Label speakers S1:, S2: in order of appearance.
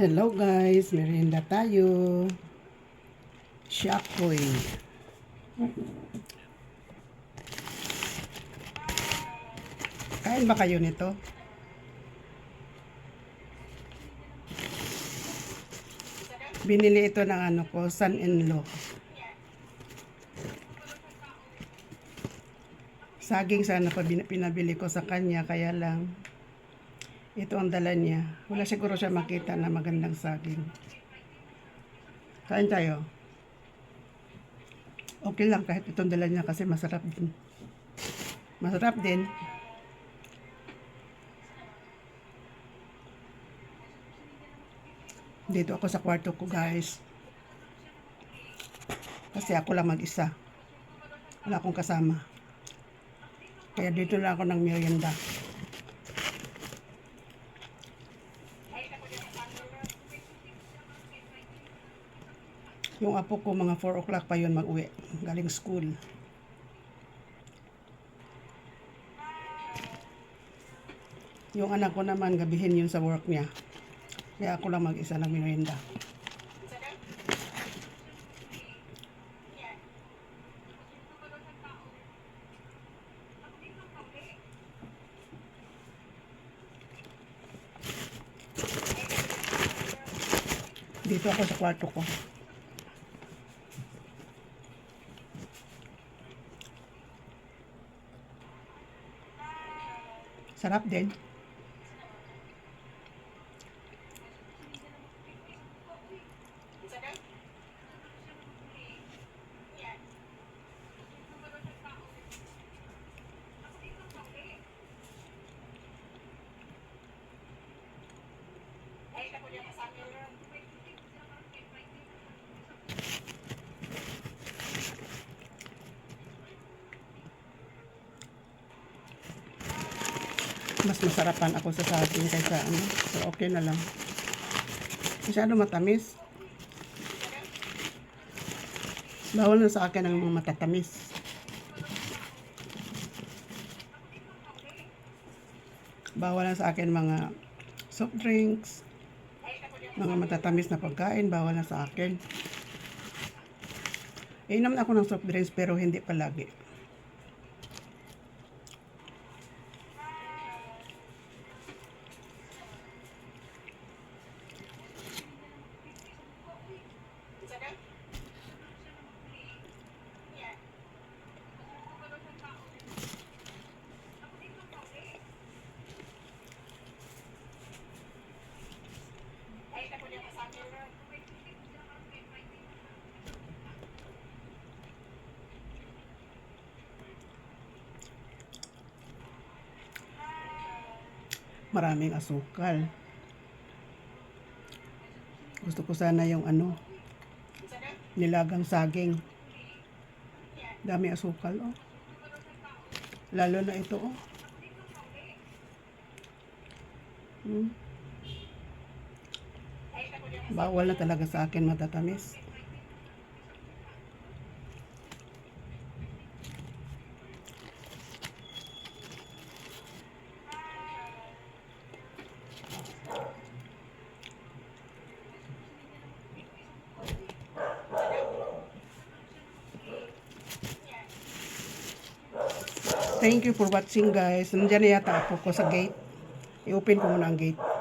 S1: Hello guys, merienda tayo. Shakoy. Kain ba kayo nito? Binili ito ng ano ko, son-in-law. Saging sana pa bin- pinabili ko sa kanya, kaya lang ito ang dala niya. Wala siguro siya makita na magandang saging. Kain tayo. Okay lang kahit itong dala niya kasi masarap din. Masarap din. Dito ako sa kwarto ko guys. Kasi ako lang mag-isa. Wala akong kasama. Kaya dito lang ako ng merienda. Yung apo ko mga 4 o'clock pa yun mag-uwi. Galing school. Yung anak ko naman gabihin yun sa work niya. Kaya ako lang mag-isa ng merienda. Dito ako sa kwarto ko. Sarap din. Mas masarapan ako sa saging kaysa ano. So, okay na lang. Masyado matamis. Bawal na sa akin ang mga matatamis. Bawal na sa akin mga soft drinks, mga matatamis na pagkain, bawal na sa akin. Inom na ako ng soft drinks pero hindi palagi. Maraming asukal. Gusto ko sana yung ano, nilagang saging. Dami asukal, oh. Lalo na ito, oh. Hmm. Bawal na talaga sa akin matatamis. Thank you for watching guys. Nandiyan na yata ako ko sa gate. I-open ko muna ang gate.